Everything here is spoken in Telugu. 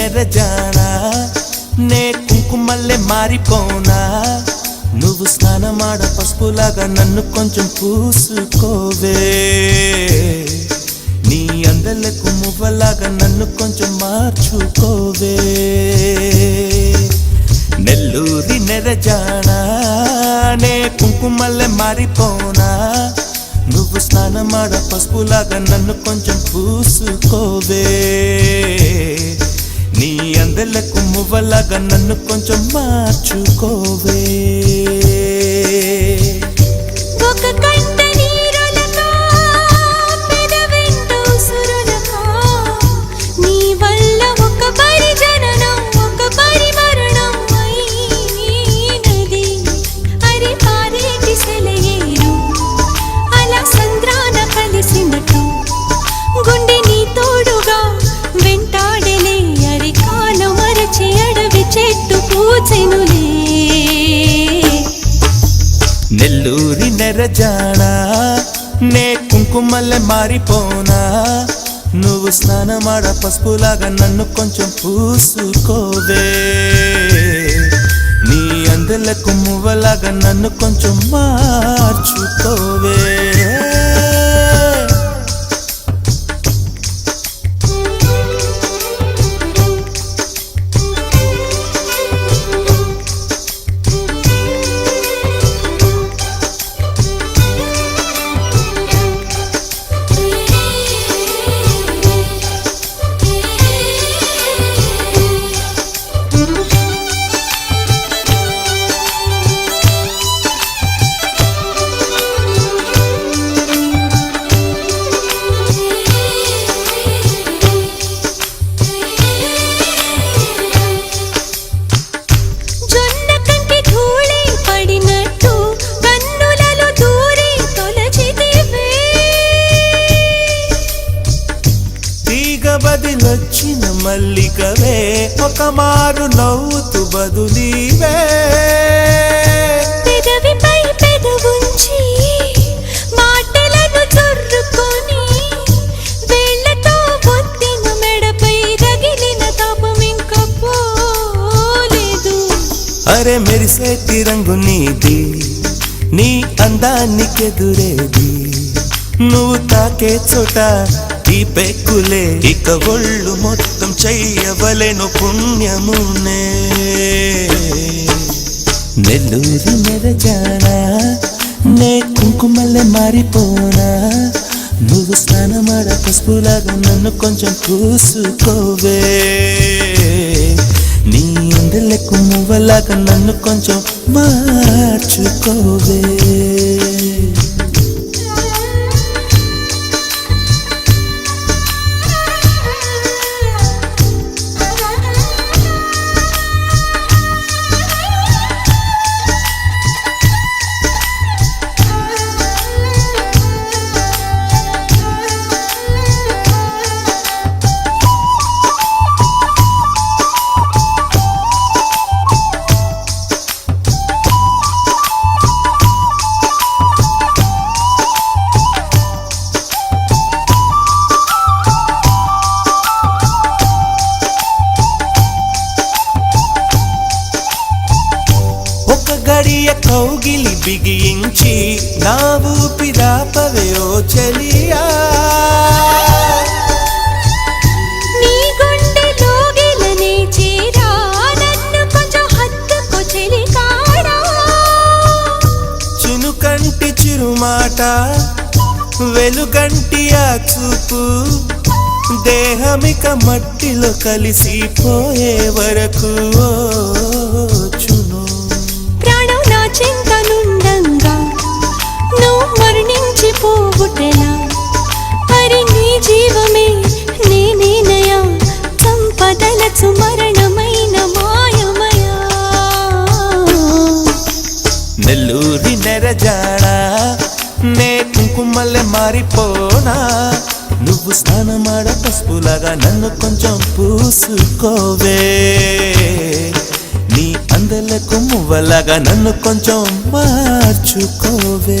నెరజానా? నే కుంకుమల్లే మారిపోనా? నువ్వు స్నానమాడ పసుపులాగా నన్ను కొంచెం పూసుకోవే. నీ అందలకు మువ్వలాగా నన్ను కొంచెం మార్చుకోవే. నెల్లూరి నెరజానా? నే కుంకుమల్లే మారిపోనా? నువ్వు స్నానమాడ పసుపులాగా నన్ను కొంచెం పూసుకోవే. నీ అందెలకు మువ్వలాగా నన్ను కొంచెం మార్చుకోవే. జానా నే కుంకుమల్లె మారిపోనా? నువ్వు స్నానమాడ పసుపులాగా నన్ను కొంచెం పూసుకోవే. నీ అందలకు మువ్వలాగా నన్ను కొంచెం మార్చుకోవే. బదిలొచ్చిన మల్లికవే. ఒక మారు నవ్వుతూ బదులీవే పెదవిపై పెదవుంచి మాటలను చొర్రుకొని వేళ్ళతో ఒత్తిన మెడపై రగిలిన తాపం ఇంక పోలేదు. అరే మెరిసే తిరంగు నీది నీ అందానికెదురేది నువ్వు తాకే చోట ఈ పెక్కులే. ఇక ఒళ్ళు మొత్తం చెయ్యవలెను పుణ్యమునే. నెల్లూరి నెరజానా నే కుంకుమల్లె మారిపోనా? నువ్వు స్నానమాడ పసుపులాగా నన్ను కొంచెం పూసుకోవే నీ అందలకు మువ్వలాగా నన్ను కొంచెం మార్చుకోవే. కౌగిలి బిగించి నా ఊపిరాపవే ఓ చెలియా. చినుకంటి చిరుమాట వెలుగంటి ఆ చూపు దేహమిక మట్టిలో కలిసిపోయే వరకు. నెరజాడా నే కుంకుమల్లె మారిపోనా? నువ్వు స్నానమాడ పసుపులాగా నన్ను కొంచెం పూసుకోవే. నీ అందలకు మువ్వలాగా నన్ను కొంచెం మార్చుకోవే.